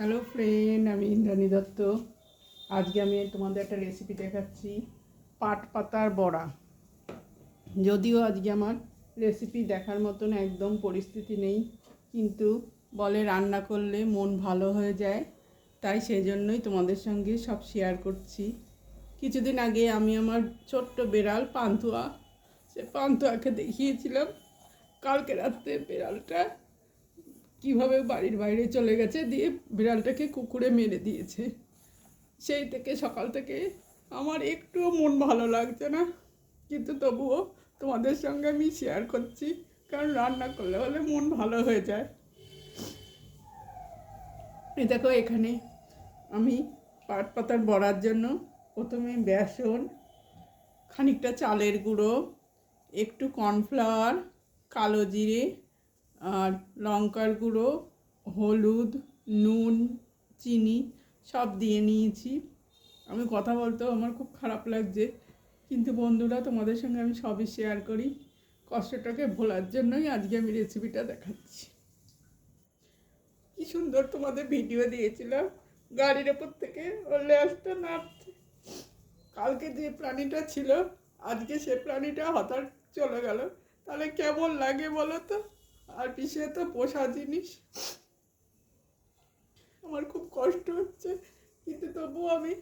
Hello friend আমি ইন্দ্রাণী দত্ত। আজকে আমি তোমাদের একটা রেসিপি দেখাচ্ছি, পাট পাতার বড়া। যদিও আজকে আমার রেসিপি দেখার মতন একদম পরিস্থিতি নেই, কিন্তু বলে রান্না করলে মন ভালো হয়ে যায়, তাই সেই জন্যই তোমাদের সঙ্গে সব শেয়ার করছি। কিছুদিন আগে আমি আমার ছোট্ট বেড়াল পান্তুয়া, সে পান্তুয়াকে দেখিয়েছিলাম। কালকে রাত্রে বেড়ালটা কীভাবে বাড়ির বাইরে চলে গেছে দিয়ে বিড়ালটাকে কুকুরে মেরে দিয়েছে। সেই থেকে সকাল থেকে আমার একটুও মন ভালো লাগছে না। কিন্তু তবুও তোমাদের সঙ্গে আমি শেয়ার করছি, কারণ রান্না করলে হলে মন ভালো হয়ে যায়। এ দেখো এখানে আমি পাট পাতার বড়ার জন্য প্রথমে বেসন, খানিকটা চালের গুঁড়ো, একটু কর্নফ্লাওয়ার কালো জিরে আর লঙ্কার গুঁড়ো, হলুদ, নুন, চিনি সব দিয়ে নিয়েছি। আমি কথা বলতেও আমার খুব খারাপ লাগছে, কিন্তু বন্ধুরা, তোমাদের সঙ্গে আমি সবই শেয়ার করি। কষ্টটাকে ভোলার জন্যই আজকে আমি রেসিপিটা দেখাচ্ছি। কি সুন্দর তোমাদের ভিডিও দিয়েছিলাম। গাড়ির ওপর থেকে ওর লেজটা নাড়ছে কালকে যে প্রাণীটা ছিল, আজকে সে প্রাণীটা হঠাৎ চলে গেল। তাহলে কেমন লাগে বলো তো? আর পিছিয়ে তো পোষা জিনিস। আমার খুব কষ্ট হচ্ছে। কিন্তু তবুও আমি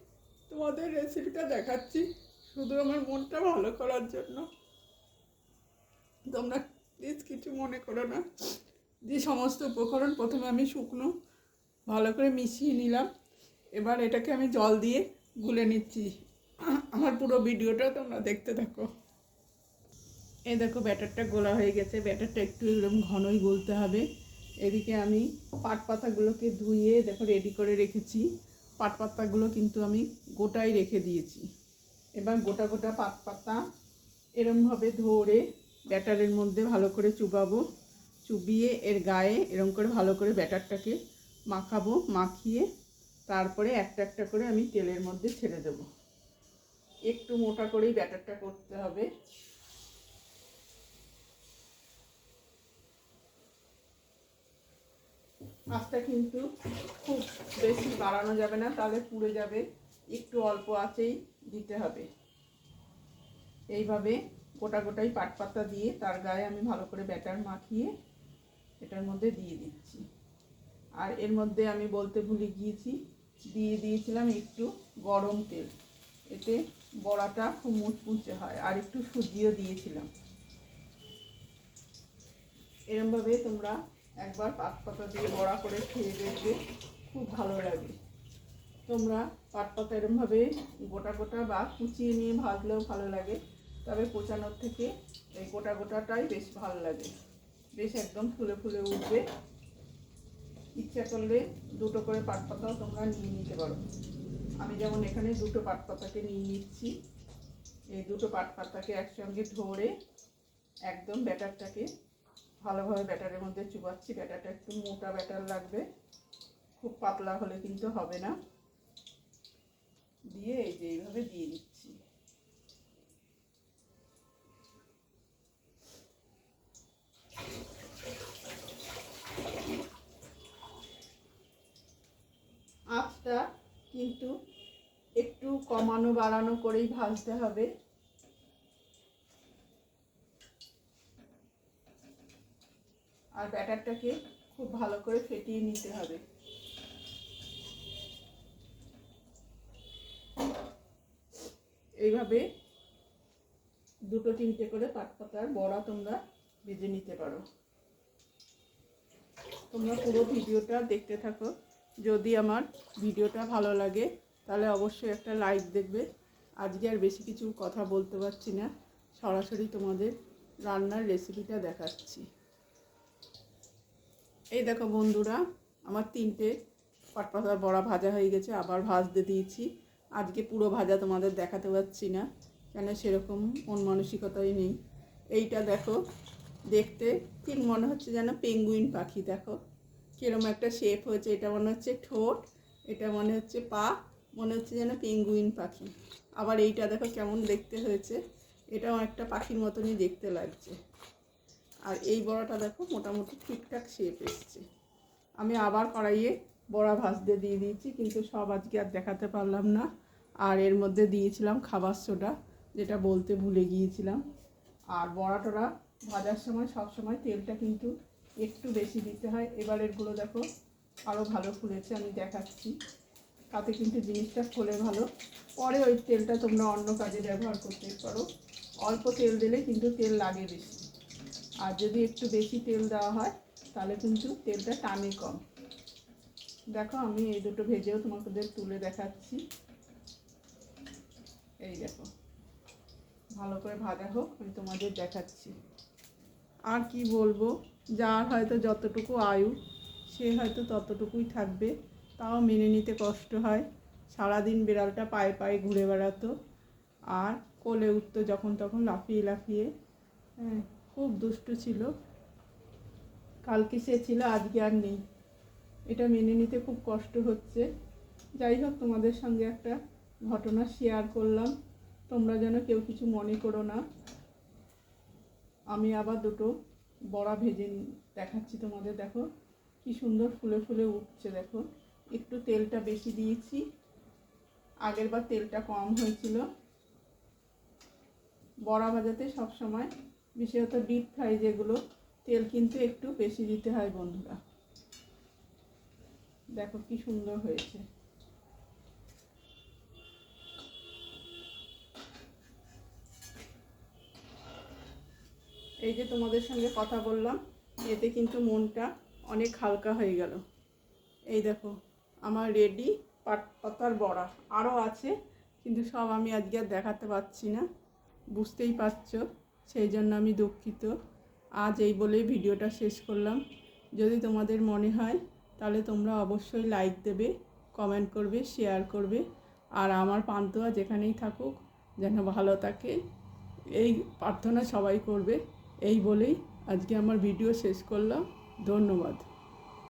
তোমাদের রেসিপিটা দেখাচ্ছি। শুধু আমার মনটা ভালো করার জন্য। তোমরা প্লিজ কিছু মনে করো না। যে সমস্ত উপকরণ প্রথমে আমি শুকনো ভালো করে মিশিয়ে নিলাম। এবার এটাকে আমি জল দিয়ে গুলে নিচ্ছি। আমার পুরো ভিডিওটা তোমরা দেখতে থাকো। এই দেখো ব্যাটারটা গোলা হয়ে গেছে। ব্যাটারটা একটু এরকম ঘনই গলতে হবে। এদিকে আমি পাট পাতাগুলোকে ধুয়ে দেখো রেডি করে রেখেছি। পাট পাতাগুলো কিন্তু আমি গোটাই রেখে দিয়েছি। এবার গোটা গোটা পাট পাতা এরমভাবে ধরে ব্যাটারের মধ্যে ভালো করে চুবাবো। চুবিয়ে এর গায়ে এরম করে ভালো করে ব্যাটারটাকে মাখাবো, মাখিয়ে তারপরে একটা একটা করে আমি তেলের মধ্যে ছেড়ে দেবো। একটু মোটা করেই ব্যাটারটা করতে হবে। আঁচটা কিন্তু খুব বেশি বাড়ানো যাবে না, তাহলে পুড়ে যাবে। একটু অল্প আঁচেই দিতে হবে। এইভাবে গোটা গোটাই পাট পাতা দিয়ে তার গায়ে আমি ভালো করে ব্যাটার মাখিয়ে এটার মধ্যে দিয়ে দিচ্ছি। আর এর মধ্যে আমি বলতে ভুলে গিয়েছি, দিয়ে দিয়েছিলাম একটু গরম তেল। এতে বড়াটা খুব মুচমুচে হয়, আর একটু সুজিও দিয়েছিলাম। এরমভাবে তোমরা একবার পাট পাতা দিয়ে বড়া করে খেয়ে দেখবে, খুব ভালো লাগে। তোমরা পাট পাতা এরমভাবে গোটা গোটা বা কুচিয়ে নিয়ে ভাজলেও ভালো লাগে, তবে কোচানোর থেকে এই গোটা গোটাটাই বেশ ভালো লাগে। বেশ একদম ফুলে ফুলে উঠবে। ইচ্ছা করলে দুটো করে পাট পাতাও তোমরা নিয়ে নিতে পারো। আমি যেমন এখানে দুটো পাট পাতাকে নিয়ে নিচ্ছি। এই দুটো পাট পাতাকে একসঙ্গে ধরে একদম ব্যাটারটাকে ভালোভাবে ব্যাটারের মধ্যে চুবাচ্ছি, ব্যাটারটা একটু মোটা ব্যাটার লাগবে। খুব পাতলা হলে কিন্তু হবে না। দিয়ে এই যে এইভাবে দিয়ে দিচ্ছি। আঁচটা কিন্তু একটু কমানো বাড়ানো করেই ভাজতে হবে। আর ব্যাটারটাকে খুব ভালো করে ফেটিয়ে নিতে হবে। এইভাবে দুটো তিনটে করে পাট পাতার বড়া তোমরা ভেজে নিতে পারো। তোমরা পুরো ভিডিওটা দেখতে থাকো। যদি আমার ভিডিওটা ভালো লাগে, তাহলে অবশ্যই একটা লাইক দেখবে। আজকে আর বেশি কিছু কথা বলতে পারছি না। সরাসরি তোমাদের রান্নার রেসিপিটা দেখাচ্ছি। এই দেখো বন্ধুরা, আমার তিনটে পাটপাতার বড়া ভাজা হয়ে গেছে, আবার ভাজতে দিয়েছি। আজকে পুরো ভাজা তোমাদের দেখাতে পারছি না, কেন সেরকম মন মানসিকতাই নেই। এইটা দেখো, দেখতে ঠিক মনে হচ্ছে যেন পেঙ্গুইন পাখি, দেখো। কীরকম একটা শেপ হয়েছে, এটা মনে হচ্ছে ঠোঁট, এটা মনে হচ্ছে পা, মনে হচ্ছে যেন পেঙ্গুইন পাখি। আবার এইটা দেখো কেমন দেখতে হয়েছে, এটাও একটা পাখির মতনই দেখতে লাগছে। আর এই বড়াটা দেখো মোটামুটি ঠিকঠাক শেপ এসছে। আমি আবার কড়াইয়ে বড়া ভাজতে দিয়ে দিয়েছি, কিন্তু সব আজকে আর দেখাতে পারলাম না। আর এর মধ্যে দিয়েছিলাম খাবার সোডা, যেটা বলতে ভুলে গিয়েছিলাম। আর বড়া টড়া ভাজার সময় সব সময় তেলটা কিন্তু একটু বেশি দিতে হয়। এবারেরগুলো দেখো আরও ভালো ফুলেছে, আমি দেখাচ্ছি। তাতে কিন্তু জিনিসটা ফোলে ভালো। পরে ওই তেলটা তোমরা অন্য কাজে ব্যবহার করতে পারো। অল্প তেল দিলে কিন্তু তেল লাগে বেশি। আর যদি একটু বেশি তেল দেওয়া হয়, তাহলে কিন্তু তেলটা টানে কম। দেখো, আমি এই দুটো ভেজেও তোমাদের তুলে দেখাচ্ছি। এই দেখো, ভালো করে ভাজা হোক, আমি তোমাদের দেখাচ্ছি। আর কি বলব, যার হয়তো যতটুকু আয়ু, সে হয়তো ততটুকুই থাকবে, তাও মেনে নিতে কষ্ট হয়। সারাদিন বিড়ালটা পায়ে পায়ে ঘুরে বেড়াতো, আর কোলে উঠতো যখন তখন লাফিয়ে লাফিয়ে। হ্যাঁ খুব দুষ্টু ছিল। কালকে সে ছিল, আজকে আর নেই। এটা মেনে নিতে খুব কষ্ট হচ্ছে। যাই হোক, তোমাদের সঙ্গে একটা ঘটনা শেয়ার করলাম। তোমরা যেন কেউ কিছু মনে করো না। আমি আবার দুটো বড়া ভেজে দেখাচ্ছি তোমাদের, দেখো। কি সুন্দর ফুলে ফুলে উঠছে, দেখো। একটু তেলটা বেশি দিয়েছি। আগের বার তেলটা কম হয়েছিল। বড়া ভাজাতে সব সময় বিশেষত ডিপ ফ্রাই যেগুলো, তেল কিন্তু একটু বেশি দিতে হয় বন্ধুরা। দেখো কি সুন্দর হয়েছে। এই যে তোমাদের সঙ্গে কথা বললাম, এতে কিন্তু মনটা অনেক হালকা হয়ে গেল। এই দেখো, আমার রেডি পাট পাতার বড়া। আরও আছে, কিন্তু সব আমি আজকে আর দেখাতে পারছি না। বুঝতেই পারছ? সেই জন্য আমি দুঃখিত। আজ এই বলেই ভিডিওটা শেষ করলাম। যদি তোমাদের মনে হয়, তাহলে তোমরা অবশ্যই লাইক দেবে, কমেন্ট করবে, শেয়ার করবে। আর আমার পান্তুয়া যেখানেই থাকুক, যেন ভালো থাকে, এই প্রার্থনা সবাই করবে। এই বলেই আজকে আমার ভিডিও শেষ করলাম। ধন্যবাদ।